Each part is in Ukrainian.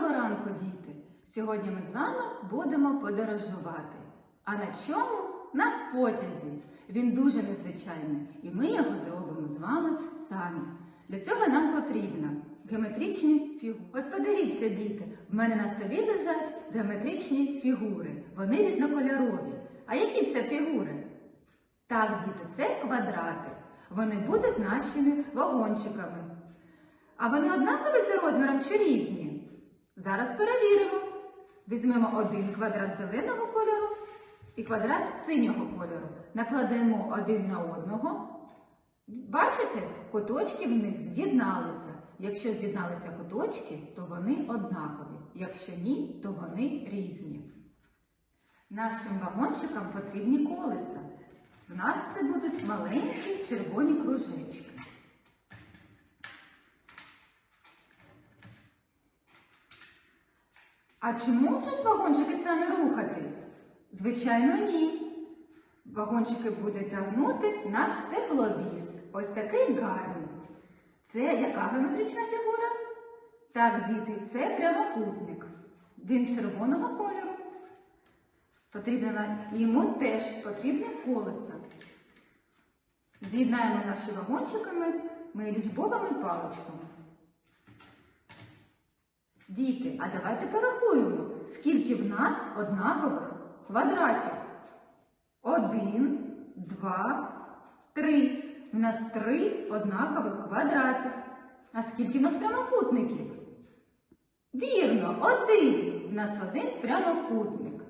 Доброго ранку, діти! Сьогодні ми з вами будемо подорожувати. А на чому? На потязі. Він дуже незвичайний, і ми його зробимо з вами самі. Для цього нам потрібно геометричні фігури. Ось подивіться, діти, в мене на столі лежать геометричні фігури. Вони різнокольорові. А які це фігури? Так, діти, це квадрати. Вони будуть нашими вагончиками. А вони однакові за розміром чи різні? Зараз перевіримо. Візьмемо один квадрат зеленого кольору і квадрат синього кольору. Накладемо один на одного. Бачите, куточки в них з'єдналися. Якщо з'єдналися куточки, то вони однакові. Якщо ні, то вони різні. Нашим вагончикам потрібні колеса. В нас це будуть маленькі червоні кружечки. А чи можуть вагончики самі рухатись? Звичайно, ні. Вагончики буде тягнути наш тепловіз. Ось такий гарний. Це яка геометрична фігура? Так, діти, це прямокутник. Він червоного кольору. Потрібно йому теж потрібне колеса. З'єднаємо наші вагончиками ми лічбовими паличками. Діти, а давайте порахуємо, скільки в нас однакових квадратів. Один, два, три. В нас три однакових квадратів. А скільки в нас прямокутників? Вірно, один. В нас один прямокутник.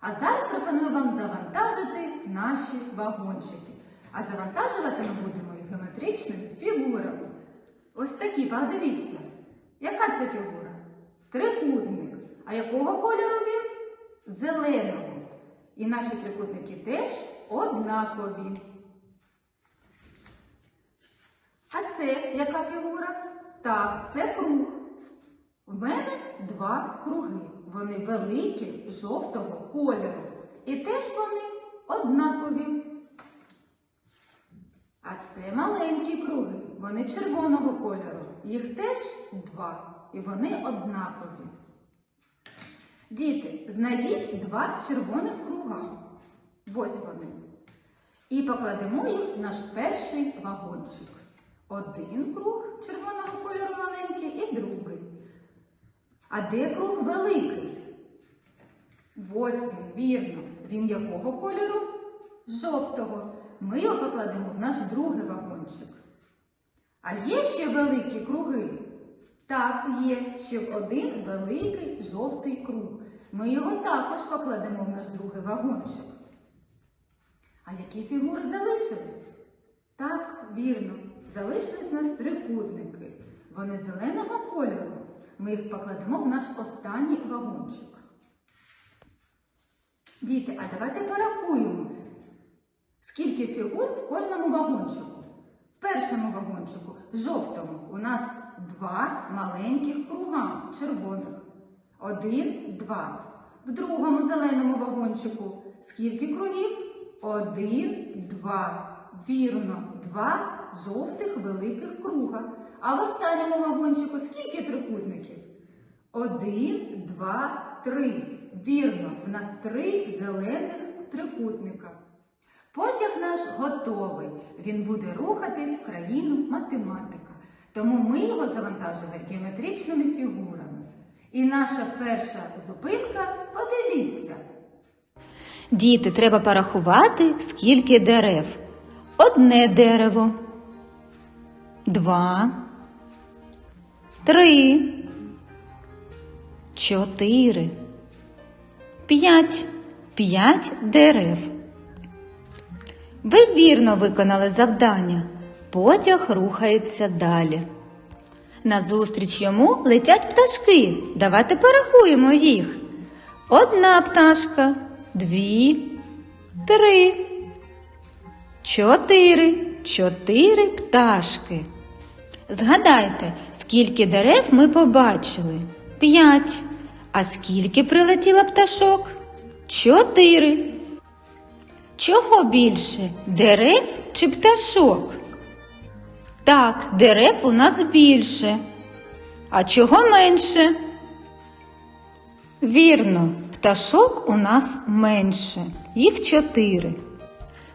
А зараз пропоную вам завантажити наші вагончики. А завантажувати ми будемо їх геометричними фігурами. Ось такі, подивіться. Яка це фігура? Трикутник. А якого кольору він? Зеленого. І наші трикутники теж однакові. А це яка фігура? Так, це круг. В мене два круги. Вони великі, жовтого кольору. І теж вони однакові. А це маленькі круги. Вони червоного кольору. Їх теж два. І вони однакові. Діти, знайдіть два червоних круга. Ось вони. І покладемо їх в наш перший вагончик. Один круг червоного кольору маленький і другий. А де круг великий? Ось вірно. Він якого кольору? Жовтого. Ми його покладемо в наш другий вагончик. А є ще великі круги? Так, є ще один великий жовтий круг. Ми його також покладемо в наш другий вагончик. А які фігури залишились? Так, вірно, залишились у нас трикутники. Вони зеленого кольору. Ми їх покладемо в наш останній вагончик. Діти, а давайте порахуємо, скільки фігур в кожному вагончику. В першому вагончику, в жовтому, у нас два маленьких круга червоних. Один, два. В другому зеленому вагончику скільки кругів? Один, два. Вірно, два жовтих великих круга. А в останньому вагончику скільки трикутників? Один, два, три. Вірно, в нас три зелених трикутника. Потяг наш готовий. Він буде рухатись в країну математика. Тому ми його завантажили геометричними фігурами. І наша перша зупинка подивіться. Діти, треба порахувати, скільки дерев. Одне дерево. Два. Три. Чотири. П'ять. П'ять дерев. Ви вірно виконали завдання. Потяг рухається далі. Назустріч йому летять пташки. Давайте порахуємо їх. Одна пташка, дві, три, чотири. Чотири пташки. Згадайте, скільки дерев ми побачили? П'ять. А скільки прилетіло пташок? Чотири. Чого більше? Дерев чи пташок? Так, дерев у нас більше. А чого менше? Вірно, пташок у нас менше, їх чотири.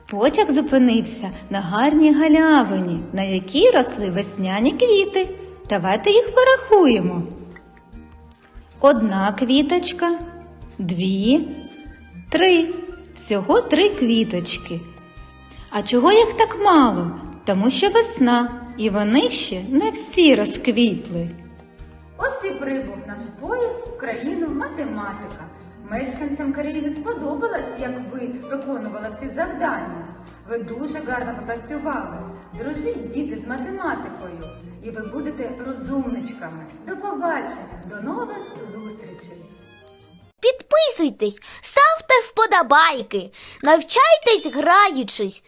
Потяг зупинився на гарній галявині, на якій росли весняні квіти. Давайте їх порахуємо. Одна квіточка, дві, три. Всього три квіточки. А чого їх так мало? Тому що весна, і вони ще не всі розквітли. Ось і прибув наш поїзд в країну математика. Мешканцям країни сподобалось, як ви виконували всі завдання. Ви дуже гарно попрацювали. Дружіть діти з математикою, і ви будете розумничками. До побачення, до нових зустрічей! Підписуйтесь, ставте вподобайки, навчайтесь граючись